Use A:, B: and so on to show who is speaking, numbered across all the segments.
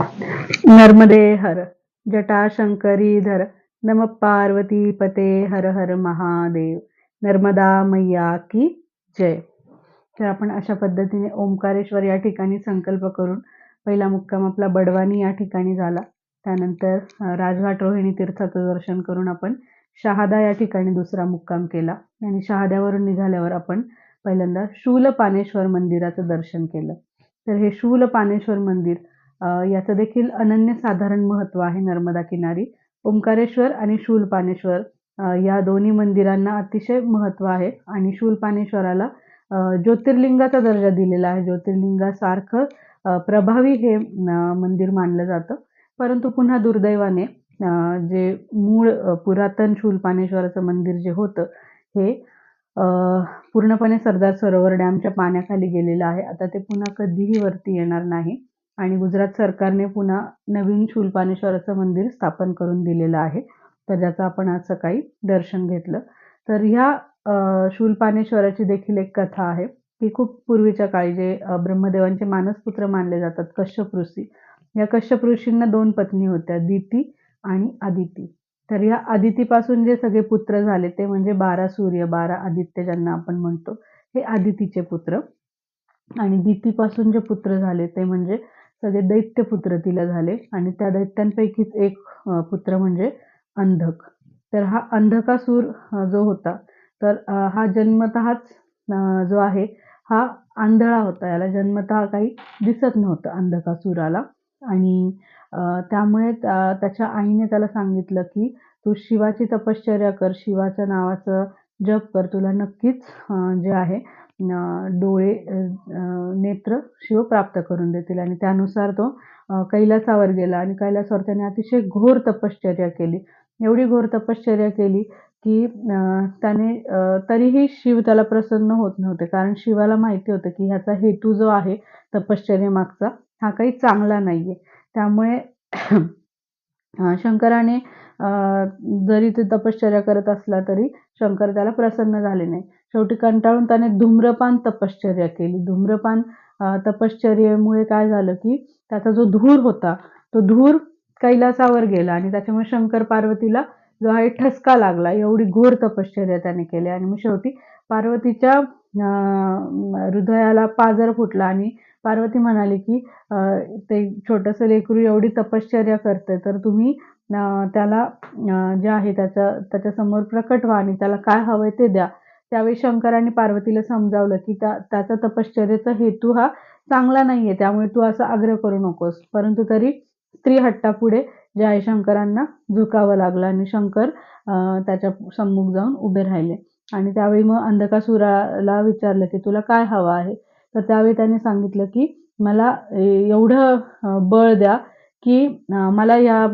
A: नर्मदे हर जटाशंकरी धर नम पार्वती पते हर हर महादेव. नर्मदा मैया की जय. तर आपण अशा पद्धतीने ओंकारेश्वर या ठिकाणी संकल्प करून पहिला मुक्काम आपला बडवानी या ठिकाणी झाला. त्यानंतर राजघाट रोहिणी तीर्थाचं दर्शन करून आपण शहादा या ठिकाणी दुसरा मुक्काम केला. आणि शहाद्यावरून निघाल्यावर आपण पहिल्यांदा शूलपानेश्वर मंदिराचं दर्शन केलं. तर हे शूलपानेश्वर मंदिर याचं देखील अनन्य साधारण महत्त्व आहे नर्मदा किनारी. ओंकारेश्वर आणि शूलपानेश्वर या दोन्ही मंदिरांना अतिशय महत्त्व आहे आणि शूलपानेश्वराला ज्योतिर्लिंगाचा दर्जा दिलेला आहे. ज्योतिर्लिंगासारखं प्रभावी हे मंदिर मानलं जातं. परंतु पुन्हा दुर्दैवाने जे मूळ पुरातन शूलपानेश्वराचं मंदिर जे होतं हे पूर्णपणे सरदार सरोवर डॅमच्या पाण्याखाली गेलेलं आहे. आता ते पुन्हा कधीही वरती येणार नाही. आणि गुजरात सरकारने पुन्हा नवीन शूलपानेश्वराचं मंदिर स्थापन करून दिलेलं आहे. तर ज्याचं आपण आज सकाळी दर्शन घेतलं. तर ह्या शूलपानेश्वराची देखील एक कथा आहे. की खूप पूर्वीच्या काळी जे ब्रह्मदेवांचे मानसपुत्र मानले जातात कश्यप ऋषी. या कश्यप ऋषींना दोन पत्नी होत्या दिती आणि आदिती. तर या आदितीपासून जे सगळे पुत्र झाले ते म्हणजे बारा सूर्य बारा आदित्य ज्यांना आपण म्हणतो हे आदितीचे पुत्र. आणि दितीपासून जे पुत्र झाले ते म्हणजे सगळे दैत्यपुत्र तिला झाले आणि त्या दैत्यांपैकीच एक पुत्र म्हणजे अंधक. तर हा अंधकासूर जो होता तर हा जन्मतःच जो आहे हा आंधळा होता. याला जन्मतः काही दिसत नव्हतं अंधकासुराला. आणि त्यामुळे त्याच्या आईने त्याला सांगितलं की तू शिवाची तपश्चर्या कर शिवाच्या नावाचं जप कर. तुला नक्कीच जे आहे डोळे नेत्र शिव प्राप्त करून देतील. आणि त्यानुसार तो कैलासावर गेला आणि कैलासावर त्याने अतिशय घोर तपश्चर्या केली. एवढी घोर तपश्चर्या केली की त्याने तरीही शिव त्याला प्रसन्न होत नव्हते. कारण शिवाला माहिती होतं की ह्याचा हेतू जो आहे तपश्चर्येमागचा हा काही चांगला नाही आहे त्यामुळे शंकराने जरी ते तपश्चर्या करत असला तरी शंकर त्याला प्रसन्न झाले नाही. शेवटी कंटाळून त्याने धूम्रपान तपश्चर्या केली. धूम्रपान तपश्चर्येमुळे काय झालं की त्याचा जो धूर होता तो धूर कैलासावर गेला आणि त्याच्यामुळे शंकर पार्वतीला जो आहे ठसका लागला. एवढी घोर तपश्चर्या त्याने केली आणि मग शेवटी पार्वतीच्या हृदयाला पाजर फुटला आणि पार्वती म्हणाली की ते छोटंसं लेकरू एवढी तपश्चर्या करते तर तुम्ही त्याला जे आहे त्याचं त्याच्यासमोर प्रकट व्हा आणि त्याला काय हवंय ते द्या. त्यावेळी शंकराने पार्वतीला समजावलं की त्या त्याचा तपश्चर्याचा हेतू हा चांगला नाही आहे त्यामुळे तू असा आग्रह करू नकोस. परंतु तरी स्त्री हट्टापुढे जे आहे शंकरांना झुकावं लागलं आणि शंकर त्याच्या सम्मुख जाऊन उभे राहिले. आणि त्यावेळी मग अंधकासुराला विचारलं की तुला काय हवं आहे? तर त्यावेळी त्याने सांगितलं की मला एवढं बळ द्या की मला या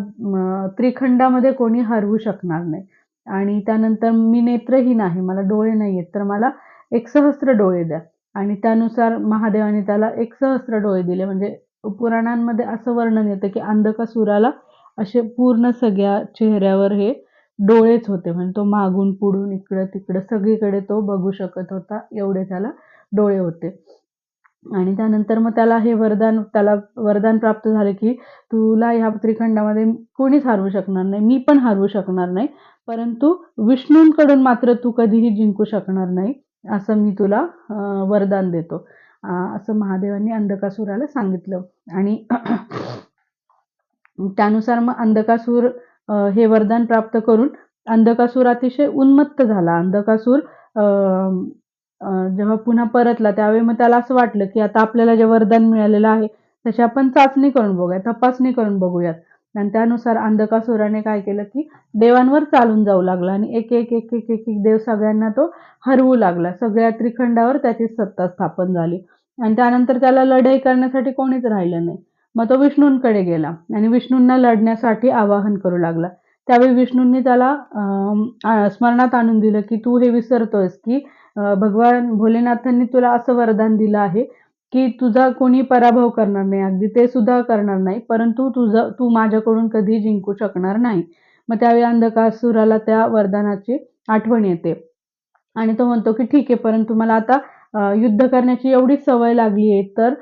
A: त्रिखंडामध्ये कोणी हरवू शकणार नाही. आणि त्यानंतर मी नेत्रहीन आहे मला डोळे नाही आहेत तर मला एक सहस्त्र डोळे द्या. आणि त्यानुसार महादेवाने त्याला एक सहस्त्र डोळे दिले. म्हणजे पुराणांमध्ये असं वर्णन येतं की अंधकासुराला असे पूर्ण सगळ्या चेहऱ्यावर हे डोळेच होते. म्हणजे तो मागून पुढून इकडं तिकडं सगळीकडे तो बघू शकत होता एवढे त्याला डोळे होते. आणि त्यानंतर मग त्याला हे वरदान त्याला वरदान प्राप्त झाले की तुला ह्या त्रिखंडामध्ये कोणीच हरवू शकणार नाही मी पण हरवू शकणार नाही परंतु विष्णूंकडून मात्र तू कधीही जिंकू शकणार नाही असं मी तुला वरदान देतो. असं महादेवांनी अंधकासुराला सांगितलं. आणि त्यानुसार मग अंधकासूर हे वरदान प्राप्त करून अंधकासूर अतिशय उन्मत्त झाला. अंधकासूर जेव्हा पुन्हा परतला त्यावेळी मग त्याला असं वाटलं की आता आपल्याला जे वरदान मिळालेलं आहे तशी आपण चाचणी करून बघूया तपासणी करून बघूयात. आणि त्यानुसार अंधकासुराने काय केलं की देवांवर चालून जाऊ लागला आणि एक एक एक एक एक एक देव सगळ्यांना तो हरवू लागला. सगळ्या त्रिखंडावर त्याची सत्ता स्थापन झाली. आणि त्यानंतर त्याला लढाई करण्यासाठी कोणीच राहिलं नाही. मग तो विष्णूंकडे गेला आणि विष्णूंना लढण्यासाठी आवाहन करू लागला. त्यावेळी विष्णूंनी त्याला स्मरणात आणून दिलं की तू हे विसरतोयस की भगवान भोलेनाथांनी तुला असं वरदान दिलं आहे की तुझा कोणी पराभव करणार नाही अगदी ते सुद्धा करणार नाही परंतु तुझं तू माझ्याकडून कधी जिंकू शकणार नाही. मग त्यावेळी अंधकासुराला त्या वरदानाची आठवण येते. आणि तो म्हणतो की ठीक आहे परंतु मला आता युद्ध करण्याची एवढी सवय लागली आहे तर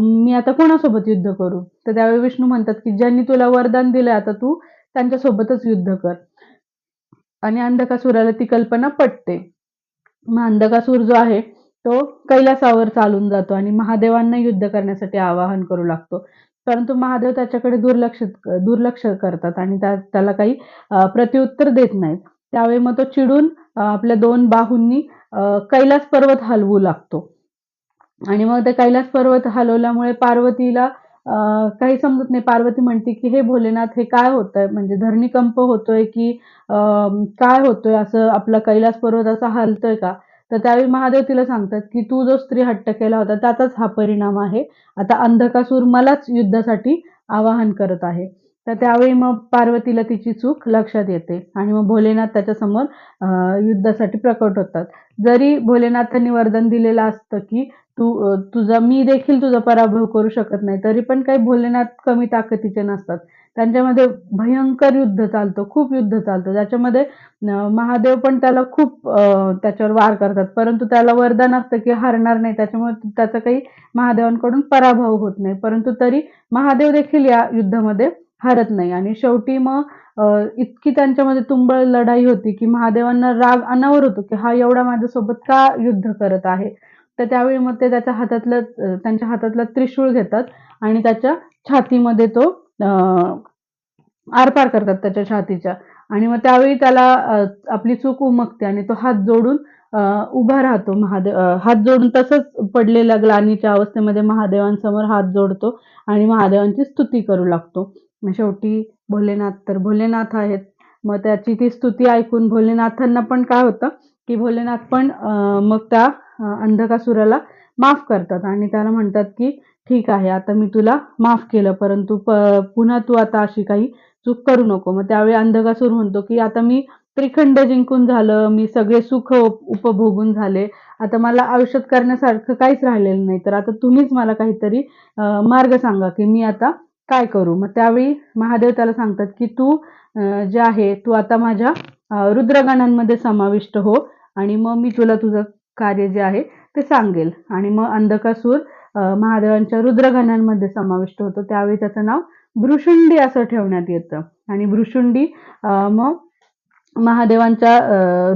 A: मी आता कोणासोबत युद्ध करू? तर त्यावेळी विष्णू म्हणतात की ज्यांनी तुला वरदान दिलंय आता तू त्यांच्यासोबतच युद्ध कर. आणि अंधकासुराला ती कल्पना पटते. मांदकासूर जो आहे तो कैलासावर चालून जातो आणि महादेवांना युद्ध करण्यासाठी आवाहन करू लागतो. परंतु महादेव त्याच्याकडे दुर्लक्ष दुर्लक्ष करतात आणि त्या त्याला काही प्रत्युत्तर देत नाहीत. त्यावेळी मग तो चिडून आपल्या दोन बाहूंनी कैलास पर्वत हलवू लागतो. आणि मग ते कैलास पर्वत हलवल्यामुळे पार्वतीला काही समजत नाही. पार्वती म्हणते की हे भोलेनाथ हे काय होतंय? म्हणजे धरणीकंप होतोय की काय होतोय? असं आपला कैलास पर्वत असा हलतोय का? तर त्यावेळी महादेव तिला सांगतात की तू जो स्त्री हट्ट केला होता त्याचाच हा परिणाम आहे. आता अंधकासूर मलाच युद्धासाठी आवाहन करत आहे. तर त्यावेळी मग पार्वतीला तिची चूक लक्षात येते आणि मग भोलेनाथ त्याच्यासमोर युद्धासाठी प्रकट होतात. जरी भोलेनाथांनी वरदान दिलेलं असतं की तू तुझा मी देखील तुझा पराभव करू शकत नाही. तरी पण काही भोलेनाथ कमी ताकदीचे नसतात. त्यांच्यामध्ये भयंकर युद्ध चालतं खूप युद्ध चालतं. ज्याच्यामध्ये महादेव पण त्याला खूप त्याच्यावर वार करतात. परंतु त्याला वरदान असतं की हरणार नाही. त्याच्यामुळे त्याचा काही महादेवांकडून पराभव होत नाही. परंतु तरी महादेव देखील या युद्धामध्ये हरत नाही. आणि शेवटी मग इतकी त्यांच्यामध्ये तुंबळ लढाई होती की महादेवांना राग अनावर होतो की हा एवढा माझ्यासोबत का युद्ध करत आहे? तर त्यावेळी मग ते त्याच्या हातातलं त्यांच्या हातातला त्रिशूळ घेतात आणि त्याच्या छातीमध्ये तो आरपार करतात त्याच्या छातीच्या. आणि मग त्यावेळी त्याला आपली चूक उमगते आणि तो हात जोडून उभा राहतो महादेव हात जोडून तसंच पडलेल्या ग्लानीच्या अवस्थेमध्ये महादेवांसमोर हात जोडतो आणि महादेवांची स्तुती करू लागतो. शेवटी भोलेनाथ तर भोलेनाथ आहेत. मग त्याची ती स्तुती ऐकून भोलेनाथांना पण काय होतं की भोलेनाथ पण मग त्या अंधकासुराला माफ करतात आणि त्याला म्हणतात की ठीक आहे आता मी तुला माफ केलं परंतु प पुन्हा तू आता अशी काही चूक करू नको. मग त्यावेळी अंधकासूर म्हणतो की आता मी त्रिखंड जिंकून झालं मी सगळे सुख उपभोगून झाले. आता मला आयुष्यात करण्यासारखं काहीच राहिलेलं नाही तर आता तुम्हीच मला काहीतरी मार्ग सांगा की मी आता काय करू. मग त्यावेळी महादेव त्याला सांगतात की तू जे आहे तू आता माझ्या रुद्रगणांमध्ये समाविष्ट हो आणि मग मी तुला तुझं कार्य जे आहे ते सांगेल. आणि मग अंधकासूर महादेवांच्या रुद्रगणांमध्ये समाविष्ट होतो. त्यावेळी त्याचं नाव भृशुंडी असं ठेवण्यात येतं. आणि भृशुंडी मग महादेवांच्या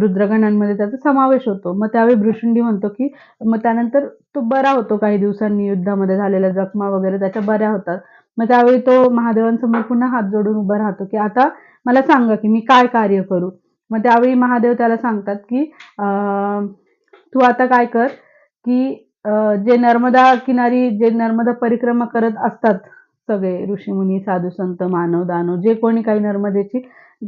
A: रुद्रगणांमध्ये त्याचा समावेश होतो. मग त्यावेळी भृशुंडी म्हणतो की मग त्यानंतर तो बरा होतो काही दिवसांनी. युद्धामध्ये झालेल्या जखमा वगैरे त्याच्या बऱ्या होतात. मग त्यावेळी तो महादेवांसमोर पुन्हा हात जोडून उभा राहतो की आता मला सांगा की मी काय कार्य करू? मग त्यावेळी महादेव त्याला सांगतात की अं, तू आता काय कर की जे नर्मदा किनारी जे नर्मदा परिक्रमा करत असतात सगळे ऋषीमुनी साधू संत मानव दानव जे कोणी काही नर्मदेची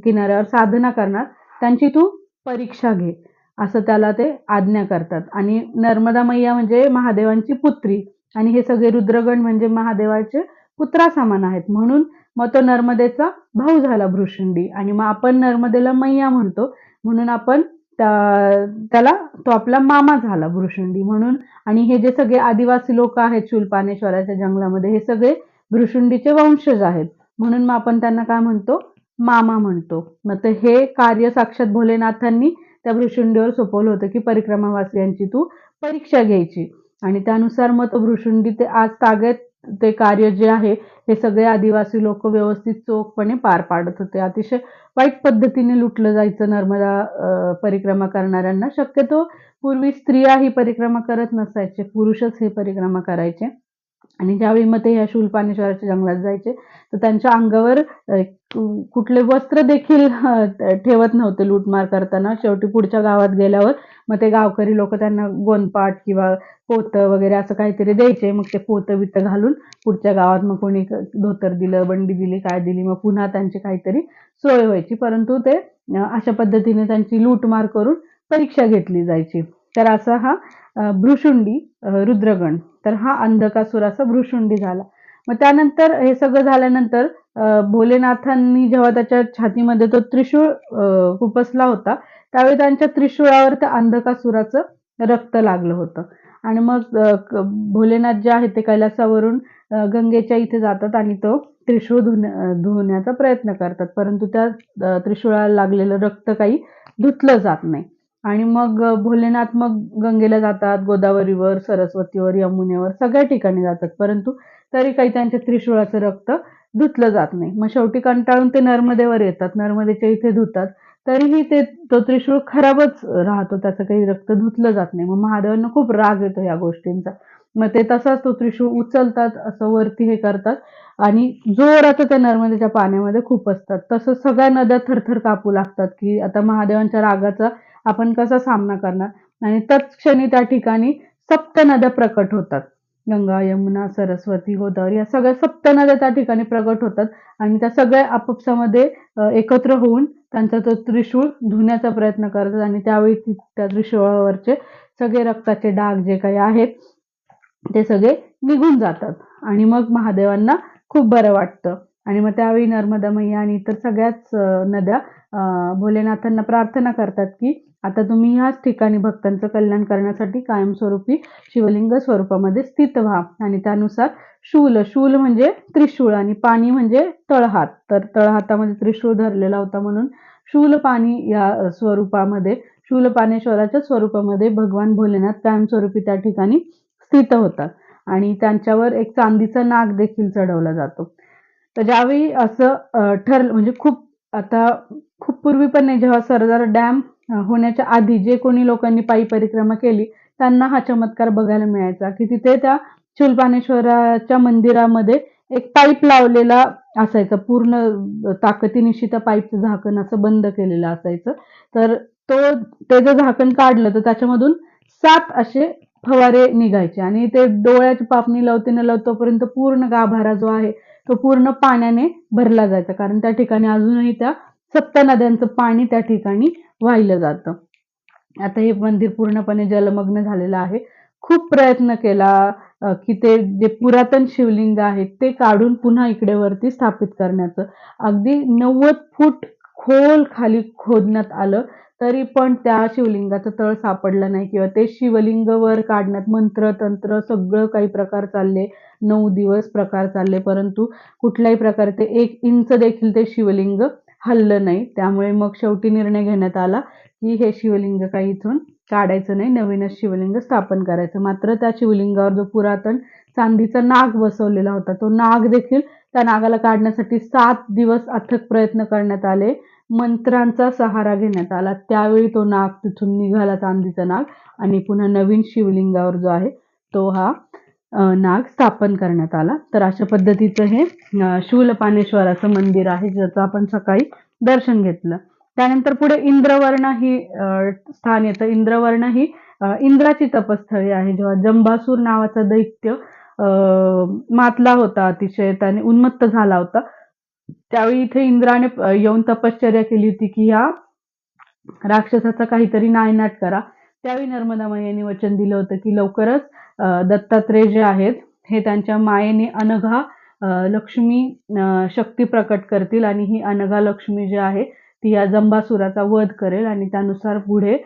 A: किनाऱ्यावर साधना करणार त्यांची तू परीक्षा घे. असं त्याला ते आज्ञा करतात. आणि नर्मदा मैया म्हणजे महादेवांची पुत्री. आणि हे सगळे रुद्रगण म्हणजे महादेवाचे पुत्रा समान आहेत. म्हणून मग तो नर्मदेचा भाऊ झाला भृशुंडी आणि मग आपण नर्मदेला मैया म्हणतो. म्हणून आपण त्याला तो आपला मामा झाला भृशुंडी म्हणून. आणि हे जे सगळे आदिवासी लोक आहेत शूलपानेश्वराच्या जंगलामध्ये हे सगळे भृशुंडीचे वंशज आहेत. म्हणून मग आपण त्यांना काय म्हणतो? मामा म्हणतो. मग तर हे कार्य साक्षात भोलेनाथांनी त्या भृशुंडीवर सोपवलं होतं की परिक्रमावासियांची तू परीक्षा घ्यायची. आणि त्यानुसार मग तो भृशुंडी ते आज तागेत ते कार्य जे आहे हे सगळे आदिवासी लोक व्यवस्थित चोखपणे पार पाडत होते. अतिशय वाईट पद्धतीने लुटलं जायचं नर्मदा परिक्रमा करणाऱ्यांना. शक्यतो पूर्वी स्त्रिया ही परिक्रमा करत नसायचे पुरुषच हे परिक्रमा करायचे. आणि ज्यावेळी मग ते या शूलपानेश्वराच्या जंगलात जायचे तर त्यांच्या अंगावर कुठले वस्त्र देखील ठेवत नव्हते लूटमार करताना. शेवटी पुढच्या गावात गेल्यावर मग ते गावकरी लोक त्यांना गोंदपाट किंवा पोतं वगैरे असं काहीतरी द्यायचे. मग ते पोतं बितं घालून पुढच्या गावात मग कोणी धोतर दिलं बंडी दिली काय दिली मग पुन्हा त्यांची काहीतरी सोय व्हायची. परंतु ते अशा पद्धतीने त्यांची लूटमार करून परीक्षा घेतली जायची. तर असा हा भ्रुशुंडी भृशुंडी रुद्रगण. तर हा अंधकासूर असा भृशुंडी झाला. मग त्यानंतर हे सगळं झाल्यानंतर भोलेनाथांनी जेव्हा त्याच्या छातीमध्ये तो त्रिशूळ खुपसला होता त्यावेळी त्यांच्या त्रिशूळावर त्या अंधकासुराचं रक्त लागलं होतं. आणि मग भोलेनाथ जे आहे ते कैलासावरून गंगेच्या इथे जातात आणि तो त्रिशूळ धुण्या धुण्याचा प्रयत्न करतात. परंतु त्या त्रिशूळाला लागलेलं रक्त काही धुतलं जात नाही. आणि मग भोलेनाथ मग गंगेला जातात गोदावरीवर सरस्वतीवर यमुनेवर सगळ्या ठिकाणी जातात. परंतु तरी काही त्यांच्या त्रिशूळाचं रक्त धुतलं जात नाही. मग शेवटी कंटाळून ते नर्मदेवर येतात. नर्मदेच्या इथे धुतात. तरीही ते तो त्रिशूळ खराबच राहतो. त्याचं काही रक्त धुतलं जात नाही. मग महादेवांना खूप राग येतो या गोष्टींचा. मग ते तसाच तो त्रिशूळ उचलतात असं वरती हे करतात. आणि जोरात त्या नर्मदेच्या पाण्यामध्ये खूप असतात. तसं सगळ्या नद्या थरथर कापू लागतात की आता महादेवांच्या रागाचा आपण कसा सामना करणार? आणि तत्क्षणी त्या ठिकाणी सप्त नद्या प्रकट होतात. गंगा यमुना सरस्वती गोदावरी या सगळ्या सप्त नद्या त्या ठिकाणी प्रकट होतात. आणि त्या सगळ्या आपापसामध्ये एकत्र होऊन त्यांचा तो त्रिशूळ धुण्याचा प्रयत्न करतात. आणि त्यावेळी त्या त्रिशूळावरचे सगळे रक्ताचे डाग जे काही आहेत ते सगळे निघून जातात. आणि मग महादेवांना खूप बरं वाटतं. आणि मग त्यावेळी नर्मदा मैया आणि इतर सगळ्याच नद्या भोलेनाथांना प्रार्थना करतात की आता तुम्ही ह्याच ठिकाणी भक्तांचं कल्याण करण्यासाठी कायमस्वरूपी शिवलिंग स्वरूपामध्ये स्थित व्हा. आणि त्यानुसार शूल शूल म्हणजे त्रिशूळ आणि पाणी म्हणजे तळहात. तर तळहातामध्ये त्रिशूळ धरलेला होता म्हणून शूल पाणी या स्वरूपामध्ये शूल शूलपानेश्वराच्या स्वरूपामध्ये भगवान भोलेनाथ कायमस्वरूपी त्या ठिकाणी स्थित होतात. आणि त्यांच्यावर एक चांदीचा नाग देखील चढवला जातो. तर ज्यावेळी असं ठरलं म्हणजे खूप आता खूप पूर्वी पण नाही जेव्हा सरदार डॅम होण्याच्या आधी जे कोणी लोकांनी पायी परिक्रमा केली त्यांना हा चमत्कार बघायला मिळायचा की तिथे त्या शूलपानेश्वराच्या मंदिरामध्ये एक पाईप लावलेला असायचा. पूर्ण ताकदीनिशी त्या पाईपचं झाकण असं बंद केलेलं असायचं. तर तो ते जर झाकण काढलं तर त्याच्यामधून सात असे फवारे निघायचे आणि ते डोळ्याची पापणी लावते न लावतोपर्यंत पूर्ण गाभारा जो आहे तो पूर्ण पाण्याने भरला जायचा. कारण त्या ठिकाणी अजूनही त्या सप्त नद्यांचं पाणी त्या ठिकाणी वाहिलं जातं. आता हे मंदिर पूर्णपणे जलमग्न झालेलं आहे. खूप प्रयत्न केला की ते जे पुरातन शिवलिंग आहे ते काढून पुन्हा इकडे वरती स्थापित करण्याचं. अगदी नव्वद फूट खोल खाली खोदण्यात आलं तरी पण त्या शिवलिंगाचं तळ सापडलं नाही किंवा ते शिवलिंग वर काढण्यात मंत्र तंत्र सगळं काही प्रकार चालले नऊ दिवस प्रकार चालले परंतु कुठल्याही प्रकारे ते एक इंच देखील ते शिवलिंग हललं नाही. त्यामुळे मग शेवटी निर्णय घेण्यात आला की हे शिवलिंग काही इथून काढायचं नाही. नवीनच शिवलिंग स्थापन करायचं. मात्र त्या शिवलिंगावर जो पुरातन चांदीचा नाग बसवलेला होता तो नाग देखील त्या नागाला काढण्यासाठी सात दिवस अथक प्रयत्न करण्यात आले. मंत्रांचा सहारा घेण्यात आला. त्यावेळी तो नाग तिथून निघाला चांदीचा नाग. आणि पुन्हा नवीन शिवलिंगावर जो आहे तो हा नाग स्थापन करण्यात आला. तर अशा पद्धतीचं हे शूलपानेश्वराचं मंदिर आहे ज्याचं आपण सकाळी दर्शन घेतलं. त्यानंतर पुढे इंद्रवर्ण ही स्थान येतं. इंद्रवर्ण ही इंद्राची तपस्थळी आहे जेव्हा जंबासूर नावाचा दैत्य मातला होता अतिशय त्याने उन्मत्त झाला होता. त्यावेळी इथे इंद्राने येऊन तपश्चर्या केली होती की ह्या राक्षसाचा काहीतरी नायनाट करा. त्यावेळी नर्मदा यांनी वचन दिलं होतं की लवकरच दत्तात्रय दत्तात्रेय जे आहेत हे त्यांच्या मायेने अनघा लक्ष्मी शक्ती प्रकट करतील आणि ही अनघा लक्ष्मी जी आहे ती या जंबासुराचा वध करेल आणि त्यानुसार पुढे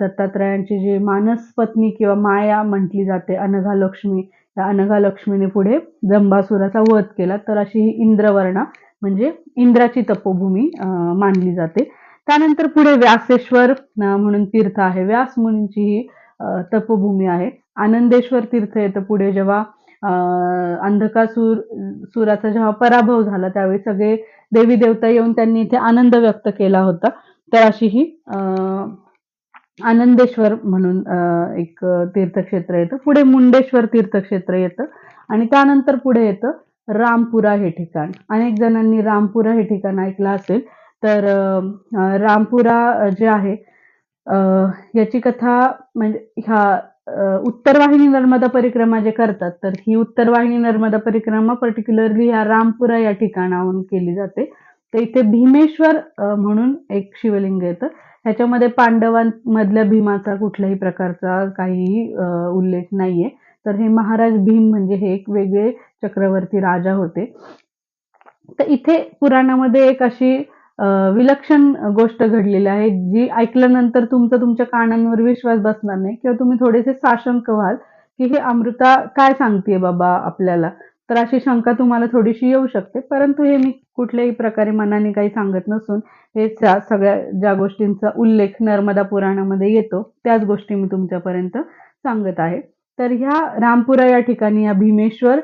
A: दत्तात्रयांची जी मानस पत्नी किंवा माया म्हटली जाते अनघा लक्ष्मी त्या अनघा लक्ष्मीने पुढे जंबासुराचा वध केला. तर अशी ही इंद्रवर्णा म्हणजे इंद्राची तपोभूमी मानली जाते. त्यानंतर पुढे व्यासेश्वर म्हणून तीर्थ आहे. व्यास मुनींची ही तपभूमी तपोभूमी आहे. आनंदेश्वर तीर्थ येतं पुढे जेव्हा अंधकासूर सुराचा जेव्हा पराभव झाला त्यावेळी सगळे देवी देवता येऊन त्यांनी इथे आनंद व्यक्त केला होता. तर अशी ही आनंदेश्वर म्हणून एक तीर्थक्षेत्र येतं. पुढे मुंडेश्वर तीर्थक्षेत्र येतं. आणि त्यानंतर पुढे येतं रामपुरा हे ठिकाण. अनेक जणांनी रामपुरा हे ठिकाण ऐकलं असेल. तर रामपुरा जे आहे याची कथा म्हणजे ह्या उत्तर वाहिनी नर्मदा परिक्रमा जे करतात तर ही उत्तर वाहिनी नर्मदा परिक्रमा पर्टिक्युलरली ह्या रामपुरा या ठिकाणाहून केली जाते. तर इथे भीमेश्वर म्हणून एक शिवलिंग येतं. ह्याच्यामध्ये पांडवांमधल्या भीमाचा कुठल्याही प्रकारचा काहीही उल्लेख नाहीये. तर हे महाराज भीम म्हणजे हे एक वेगळे चक्रवर्ती राजा होते. तर इथे पुराणामध्ये एक अशी विलक्षण गोष्ट घडलेली आहे जी ऐकल्यानंतर तुमचा तुमच्या कानांवर विश्वास बसणार नाही किंवा तुम्ही थोडेसे साशंक व्हाल की हे अमृता काय सांगतेय बाबा आपल्याला? तर अशी शंका तुम्हाला थोडीशी येऊ शकते परंतु हे मी कुठल्याही प्रकारे मनाने काही सांगत नसून हे सगळ्या ज्या गोष्टींचा उल्लेख नर्मदा पुराणामध्ये येतो त्याच गोष्टी मी तुमच्यापर्यंत सांगत आहे. तर ह्या रामपुरा या ठिकाणी या भीमेश्वर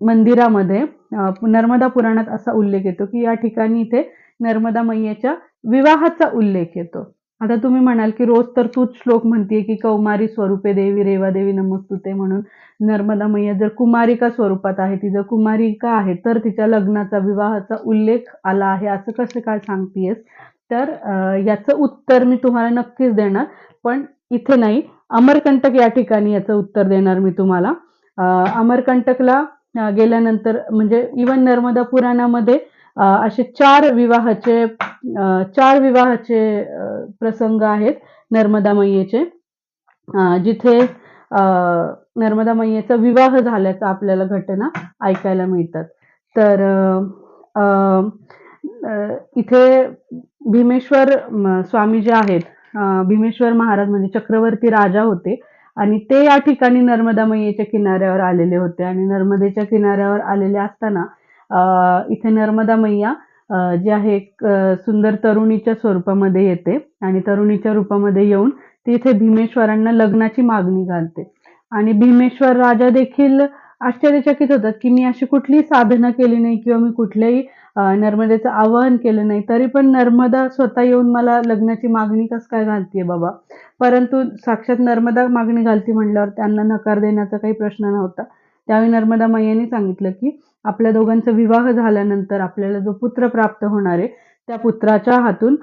A: मंदिरामध्ये नर्मदा पुराणात असा उल्लेख येतो की या ठिकाणी इथे नर्मदा मैयाच्या विवाहाचा उल्लेख येतो. आता तुम्ही म्हणाल की रोज तर तूच श्लोक म्हणतीये की कौमारी स्वरूपे देवी रेवा देवी नमस्तुते म्हणून नर्मदा मैया जर कुमारिका स्वरूपात आहे ती जर कुमारिका आहे तर तिच्या लग्नाचा विवाहाचा उल्लेख आला आहे असं कसं काय सांगतेयस? तर याचं उत्तर मी तुम्हाला नक्कीच देणार पण इथे नाही. अमरकंटक या ठिकाणी याचं उत्तर देणार मी तुम्हाला. अमरकंटकला गेल्यानंतर म्हणजे इवन नर्मदा पुराणामध्ये असे चार विवाहाचे चार विवाहाचे प्रसंग आहेत नर्मदा मैयेचे जिथे अं, नर्मदा मैयेचा विवाह झाल्याचा आपल्याला घटना ऐकायला मिळतात. तर इथे भीमेश्वर स्वामी जे आहेत भीमेश्वर महाराज म्हणजे चक्रवर्ती राजा होते. आणि ते या ठिकाणी नर्मदा मैयेच्या किनाऱ्यावर आलेले होते. आणि नर्मदेच्या किनाऱ्यावर आलेले असताना इथे नर्मदा मैया जी आहे एक सुंदर तरुणीच्या स्वरूपामध्ये येते. आणि तरुणीच्या रूपामध्ये येऊन ती इथे भीमेश्वरांना लग्नाची मागणी घालते. आणि भीमेश्वर राजा देखील आश्चर्यचकित होतात की मी अशी कुठलीही साधना केली नाही किंवा मी कुठल्याही नर्मदेचं आवाहन केलं नाही. तरी पण नर्मदा स्वतः येऊन मला लग्नाची मागणी कस काय घालतीये बाबा? परंतु साक्षात नर्मदा मागणी घालती म्हणल्यावर त्यांना नकार देण्याचा काही प्रश्न नव्हता. त्यावेळी नर्मदा मैयाने सांगितलं की आपल्या दोघांचा विवाह झाल्यानंतर आपल्याला जो पुत्र प्राप्त होणार आहे त्या पुत्राच्या हातून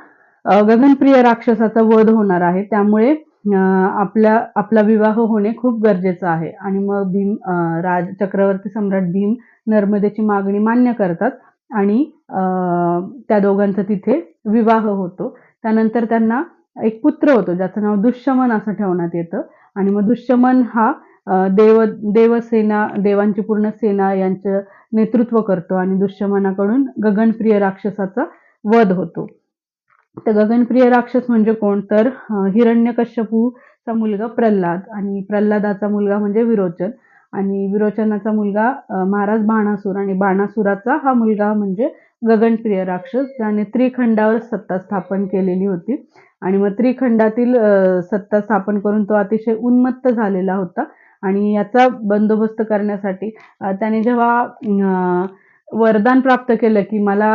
A: गगनप्रिय राक्षसाचा वध होणार आहे. त्यामुळे आपला आपल्या आपला विवाह होणे खूप गरजेचं आहे. आणि मग भीम राज चक्रवर्ती सम्राट भीम नर्मदेची मागणी मान्य करतात. आणि त्या दोघांचा तिथे विवाह होतो. त्यानंतर त्यांना एक पुत्र होतो ज्याचं नाव दुष्यमन असं ठेवण्यात येतं. आणि मग दुष्यमन हा देव देवसेना देवांची पूर्ण सेना यांचं नेतृत्व करतो. आणि दुष्यमनाकडून गगनप्रिय राक्षसाचा वध होतो. तर गगनप्रिय राक्षस म्हणजे कोण? तर हिरण्यकश्यपूचा मुलगा प्रल्हाद आणि प्रल्हादाचा मुलगा म्हणजे विरोचन. आणि विरोचनाचा मुलगा महाराज बाणासूर आणि बाणासुराचा हा मुलगा म्हणजे गगनप्रिय राक्षस ज्याने त्रिखंडावर सत्ता स्थापन केलेली होती. आणि मग त्रिखंडातील सत्ता स्थापन करून तो अतिशय उन्मत्त झालेला होता. आणि याचा बंदोबस्त करण्यासाठी त्याने जेव्हा वरदान प्राप्त केलं की मला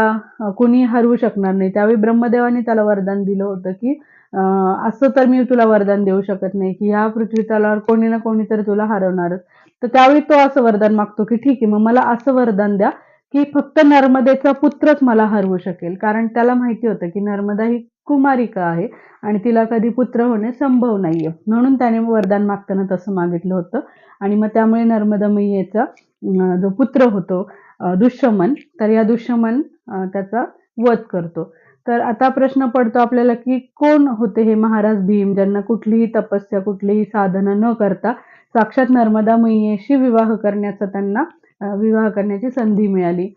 A: कुणी हरवू शकणार नाही. त्यावेळी ब्रह्मदेवाने त्याला वरदान दिलं होतं की असं तर मी तुला वरदान देऊ शकत नाही की ह्या पृथ्वी तलावर कोणी ना कोणी तर तुला हरवणारच. तर त्यावेळी तो असं वरदान मागतो की ठीक आहे मग मला असं वरदान द्या की फक्त नर्मदेचा पुत्रच मला हरवू शकेल. कारण त्याला माहिती होतं की नर्मदा ही कुमारिका आहे आणि तिला कधी पुत्र होणे संभव नाहीये. म्हणून त्याने वरदान मागताना तसं मागितलं होतं. आणि मग त्यामुळे नर्मदा मैयेचा जो पुत्र होतो अं, दुष्यमन तर या दुष्यमन त्याचा वध करतो. तर आता प्रश्न पडतो आपल्याला की कोण होते हे महाराज भीम ज्यांना कुठलीही तपस्या कुठलीही साधना न करता साक्षात नर्मदा मैयेशी विवाह करण्याचा त्यांना विवाह करण्याची संधी मिळाली.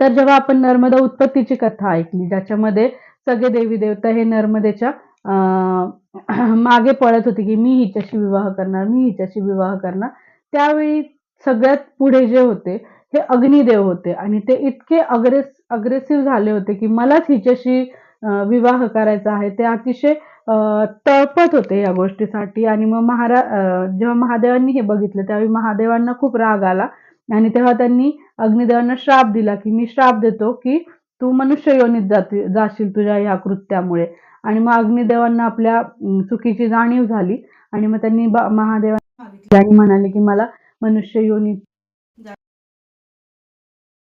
A: तर जेव्हा आपण नर्मदा उत्पत्तीची कथा ऐकली ज्याच्यामध्ये सगळे देवी देवता हे नर्मदेच्या अं, मागे पळत होते की मी हिच्याशी विवाह करणार मी हिच्याशी विवाह करणार त्यावेळी सगळ्यात पुढे जे होते हे अग्निदेव होते आणि ते इतके अग्रेस अग्रेसिव्ह झाले होते की मलाच हिच्याशी विवाह करायचा आहे. ते अतिशय तळपत होते या गोष्टीसाठी आणि मग महारा जेव्हा महादेवांनी हे बघितलं त्यावेळी महादेवांना खूप राग आला आणि तेव्हा त्यांनी अग्निदेवांना श्राप दिला की मी श्राप देतो की तू मनुष्य योनीत जाती जाशील तुझ्या या कृत्यामुळे. आणि मग अग्निदेवांना आपल्या चुकीची जाणीव झाली आणि मग त्यांनी महादेवांना आणि म्हणाले की मला मनुष्य योनीत